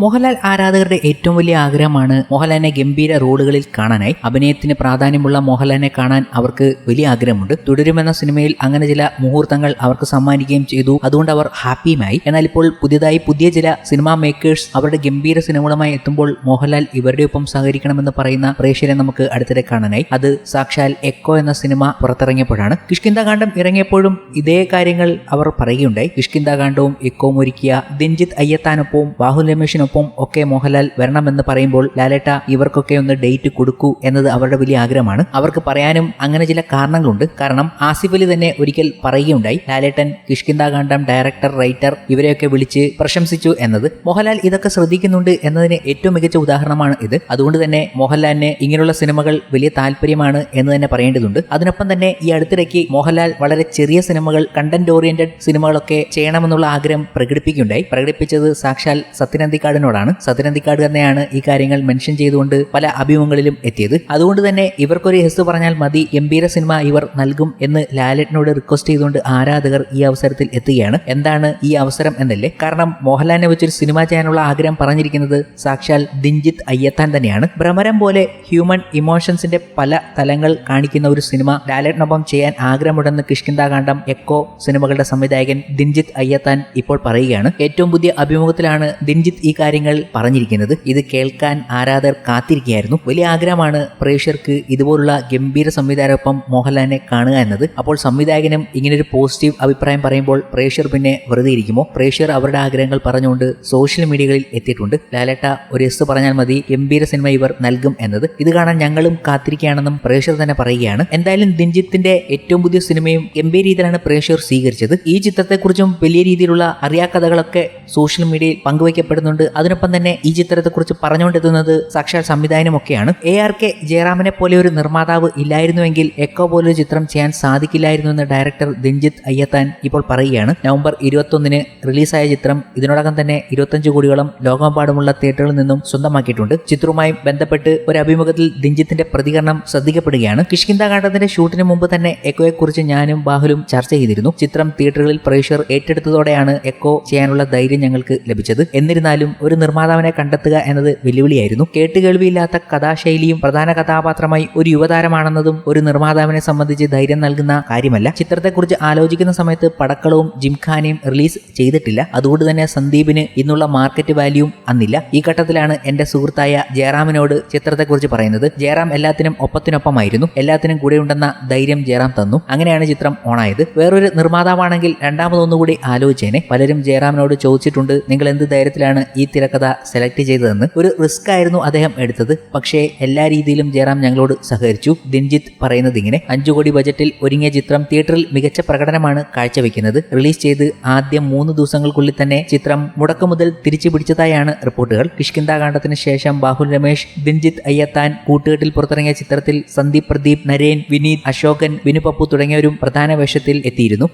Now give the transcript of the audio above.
മോഹൻലാൽ ആരാധകരുടെ ഏറ്റവും വലിയ ആഗ്രഹമാണ് മോഹൻലാലിനെ ഗംഭീര റോളുകളിൽ കാണാനായി. അഭിനയത്തിന് പ്രാധാന്യമുള്ള മോഹൻലാലിനെ കാണാൻ അവർക്ക് വലിയ ആഗ്രഹമുണ്ട്. തുടരുമെന്ന സിനിമയിൽ അങ്ങനെ ചില മുഹൂർത്തങ്ങൾ അവർക്ക് സമ്മാനിക്കുകയും ചെയ്തു. അതുകൊണ്ട് അവർ ഹാപ്പിയുമായി. എന്നാൽ ഇപ്പോൾ പുതിയതായി പുതിയ ചില സിനിമാ മേക്കേഴ്സ് അവരുടെ ഗംഭീര സിനിമകളുമായി എത്തുമ്പോൾ മോഹൻലാൽ ഇവരുടെ ഒപ്പം സഹകരിക്കണമെന്ന് പറയുന്ന പ്രേക്ഷകരെ നമുക്ക് അടുത്തിടെ കാണാനായി. അത് സാക്ഷാൽ എക്കോ എന്ന സിനിമ പുറത്തിറങ്ങിയപ്പോഴാണ്. കിഷ്കിന്താകാന്ഡം ഇറങ്ങിയപ്പോഴും ഇതേ കാര്യങ്ങൾ അവർ പറയുകയുണ്ടായി. കിഷ്കിന്താകാന്ഡവും എക്കോവും ഒരുക്കിയ ദിൻജിത്ത് അയ്യത്താനൊപ്പവും ബാഹുൽ രമേശിനൊപ്പം ഒക്കെ മോഹൻലാൽ വരണമെന്ന് പറയുമ്പോൾ ലാലേട്ട ഇവർക്കൊക്കെ ഒന്ന് ഡേറ്റ് കൊടുക്കൂ എന്നത് അവരുടെ വലിയ ആഗ്രഹമാണ്. അവർക്ക് പറയാനും അങ്ങനെ ചില കാരണങ്ങളുണ്ട്. കാരണം ആസിഫ് അലി തന്നെ ഒരിക്കൽ പറയുകയുണ്ടായി ലാലേട്ടൻ കിഷ്കിന്താകാന്ഡം ഡയറക്ടർ റൈറ്റർ ഇവരെയൊക്കെ വിളിച്ച് പ്രശംസിച്ചു എന്നത് മോഹൻലാൽ ഇതൊക്കെ ശ്രദ്ധിക്കുന്നുണ്ട് എന്നതിന് ഏറ്റവും മികച്ച ഉദാഹരണമാണ് ഇത്. അതുകൊണ്ട് തന്നെ മോഹൻലാലിന് ഇങ്ങനെയുള്ള സിനിമകൾ വലിയ താല്പര്യമാണ് എന്ന് തന്നെ പറയേണ്ടതുണ്ട്. അതിനൊപ്പം തന്നെ ഈ അടുത്തിടയ്ക്ക് മോഹൻലാൽ വളരെ ചെറിയ സിനിമകൾ കണ്ടന്റ് ഓറിയന്റഡ് സിനിമകളൊക്കെ ചെയ്യണമെന്നുള്ള ആഗ്രഹം പ്രകടിപ്പിക്കുകയുണ്ടായി. പ്രകടിപ്പിച്ചത് സാക്ഷാൽ സത്യനന്ദിക്കാടിനോടാണ് സത്യനന്ദിക്കാട് തന്നെയാണ് ഈ കാര്യങ്ങൾ മെൻഷൻ ചെയ്തുകൊണ്ട് പല അഭിമുഖങ്ങളിലും എത്തിയത്. അതുകൊണ്ട് തന്നെ ഇവർക്കൊരു ഹെസ് പറഞ്ഞാൽ മതി ഗംഭീര സിനിമ ഇവർ നൽകും എന്ന് ലാലറ്റിനോട് റിക്വസ്റ്റ് ചെയ്തുകൊണ്ട് ആരാധകർ ഈ അവസരത്തിൽ എത്തുകയാണ്. എന്താണ് ഈ അവസരം എന്നല്ലേ? കാരണം മോഹൻലാലിനെ വെച്ചൊരു സിനിമ ചെയ്യാനുള്ള ആഗ്രഹം പറഞ്ഞിരിക്കുന്നത് സാക്ഷാൽ ദിൻജിത്ത് അയ്യത്താൻ തന്നെയാണ്. ഭ്രമരം പോലെ ഹ്യൂമൻ ഇമോഷൻസിന്റെ പല തലങ്ങൾ കാണിക്കുന്ന ഒരു സിനിമ ലാലറ്റിനൊപ്പം ചെയ്യാൻ ആഗ്രഹമുണ്ടെന്ന് കിഷ്കിന്താകാന്ഡം എക്കോ സിനിമകളുടെ സംവിധായകൻ ദിൻജിത് അയ്യത്താൻ ഇപ്പോൾ പറയുകയാണ്. ഏറ്റവും പുതിയ അഭിമുഖത്തിലാണ് ദിൻജിത് ഈ കാര്യങ്ങൾ പറഞ്ഞിരിക്കുന്നത്. ഇത് കേൾക്കാൻ ആരാധകർ കാത്തിരിക്കുകയായിരുന്നു. വലിയ ആഗ്രഹമാണ് പ്രേക്ഷകർക്ക് ഇതുപോലുള്ള ഗംഭീര സംവിധായകനൊപ്പം മോഹൻലാലിനെ കാണുക എന്നത്. അപ്പോൾ സംവിധായകനും ഇങ്ങനൊരു പോസിറ്റീവ് അഭിപ്രായം പറയുമ്പോൾ പ്രേക്ഷകർ പിന്നെ വെറുതെ ഇരിക്കുമോ? പ്രേക്ഷകർ അവരുടെ ആഗ്രഹങ്ങൾ പറഞ്ഞുകൊണ്ട് സോഷ്യൽ മീഡിയകളിൽ എത്തിയിട്ടുണ്ട്. ലാലേട്ട ഒരു എസ് പറഞ്ഞാൽ മതി. ഗംഭീര സിനിമ ഇവർ നൽകും എന്നത്. ഇത് കാണാൻ ഞങ്ങളും കാത്തിരിക്കുകയാണെന്നും പ്രേക്ഷകർ തന്നെ പറയുകയാണ്. എന്തായാലും ദിൻജിത്തിന്റെ ഏറ്റവും പുതിയ സിനിമയും ഗംഭീര രീതിയിലാണ് പ്രേക്ഷകർ സ്വീകരിച്ചത്. ഈ ചിത്രത്തെക്കുറിച്ചും വലിയ രീതിയിലുള്ള അറിയാക്കഥകളൊക്കെ സോഷ്യൽ മീഡിയയിൽ പങ്കുവയ്ക്കപ്പെടുന്നുണ്ട് അതിനൊപ്പം തന്നെ ഈ ചിത്രത്തെക്കുറിച്ച് പറഞ്ഞുകൊണ്ടെത്തുന്നത് സാക്ഷാൽ സംവിധാനമൊക്കെയാണ് എ ആർ കെ ജയറാമിനെ പോലെ ഒരു നിർമ്മാതാവ് ഇല്ലായിരുന്നുവെങ്കിൽ എക്കോ പോലൊരു ചിത്രം ചെയ്യാൻ സാധിക്കില്ലായിരുന്നു എന്ന് ഡയറക്ടർ ദിൻജിത്ത് അയ്യത്താൻ ഇപ്പോൾ പറയുകയാണ്. നവംബർ ഇരുപത്തൊന്നിന് റിലീസായ ചിത്രം ഇതിനോടകം തന്നെ ഇരുപത്തഞ്ച് കോടിയോളം ലോകമെമ്പാടുമുള്ള തിയേറ്ററുകളിൽ നിന്നും സ്വന്തമാക്കിയിട്ടുണ്ട്. ചിത്രവുമായി ബന്ധപ്പെട്ട് ഒരു അഭിമുഖത്തിൽ ദിൻജിത്തിന്റെ പ്രതികരണം ശ്രദ്ധിക്കപ്പെടുകയാണ്. കിഷ്കിന്ത കിഷ്കിന്താകാന്ഡത്തിന്റെ ഷൂട്ടിന് മുമ്പ് തന്നെ എക്കോയെക്കുറിച്ച് ഞാനും ബാഹുലും ചർച്ച ചെയ്തിരുന്നു. ചിത്രം തിയേറ്ററുകളിൽ പ്രേക്ഷകർ ഏറ്റെടുത്തതോടെയാണ് എക്കോ ചെയ്യാനുള്ള ധൈര്യം ഞങ്ങൾക്ക് ലഭിച്ചത്. എന്നിരുന്നാലും ഒരു നിർമ്മാതാവിനെ കണ്ടെത്തുക എന്നത് വെല്ലുവിളിയായിരുന്നു. കേട്ടുകേൾവിയില്ലാത്ത കഥാശൈലിയും പ്രധാന കഥാപാത്രമായി ഒരു യുവതാരമാണെന്നതും ഒരു നിർമ്മാതാവിനെ സംബന്ധിച്ച് ധൈര്യം നൽകുന്ന കാര്യമല്ല. ചിത്രത്തെക്കുറിച്ച് ആലോചിക്കുന്ന സമയത്ത് പടക്കളവും ജിംഖാനയും റിലീസ് ചെയ്തിട്ടില്ല. അതുകൊണ്ട് തന്നെ സന്ദീപിന് ഇന്നുള്ള മാർക്കറ്റ് വാല്യൂവും അന്നില്ല. ഈ ഘട്ടത്തിലാണ് എന്റെ സുഹൃത്തായ ജയറാമിനോട് ചിത്രത്തെക്കുറിച്ച് പറയുന്നത്. ജയറാം എല്ലാത്തിനും ഒപ്പത്തിനൊപ്പമായിരുന്നു. എല്ലാത്തിനും കൂടെയുണ്ടെന്ന ധൈര്യം ജയറാം തന്നു. അങ്ങനെയാണ് ചിത്രം ഓണായത്. വേറൊരു നിർമ്മാതാവാണെങ്കിൽ രണ്ടാമതൊന്നുകൂടി ആലോചിച്ചേനെ. പലരും ജയറാമിനോട് ചോദിച്ചിട്ടുണ്ട് നിങ്ങൾ എന്ത് ധൈര്യത്തിലാണ് ഈ തിരക്കഥ സെലക്ട് ചെയ്തതെന്ന് ഒരു റിസ്ക് ആയിരുന്നു അദ്ദേഹം എടുത്തത്. പക്ഷേ എല്ലാ രീതിയിലും ജയറാം ഞങ്ങളോട് സഹകരിച്ചു. ദിൻജിത്ത് പറയുന്നത് ഇങ്ങനെ അഞ്ചു കോടി ബജറ്റിൽ ഒരുങ്ങിയ ചിത്രം തിയേറ്ററിൽ മികച്ച പ്രകടനമാണ് കാഴ്ചവെക്കുന്നത്. റിലീസ് ചെയ്ത് ആദ്യം മൂന്ന് ദിവസങ്ങൾക്കുള്ളിൽ തന്നെ ചിത്രം മുടക്കു മുതൽ തിരിച്ചു പിടിച്ചതായാണ് റിപ്പോർട്ടുകൾ. കിഷ്കിന്താകാന്ഡത്തിന് ശേഷം ബാഹുൽ രമേശ് ദിൻജിത്ത് അയ്യത്താൻ കൂട്ടുകെട്ടിൽ പുറത്തിറങ്ങിയ ചിത്രത്തിൽ സന്ദീപ് പ്രദീപ് നരേൻ വിനീത് അശോകൻ വിനുപപ്പു തുടങ്ങിയവരും പ്രധാന വേഷത്തിൽ എത്തിയിരുന്നു.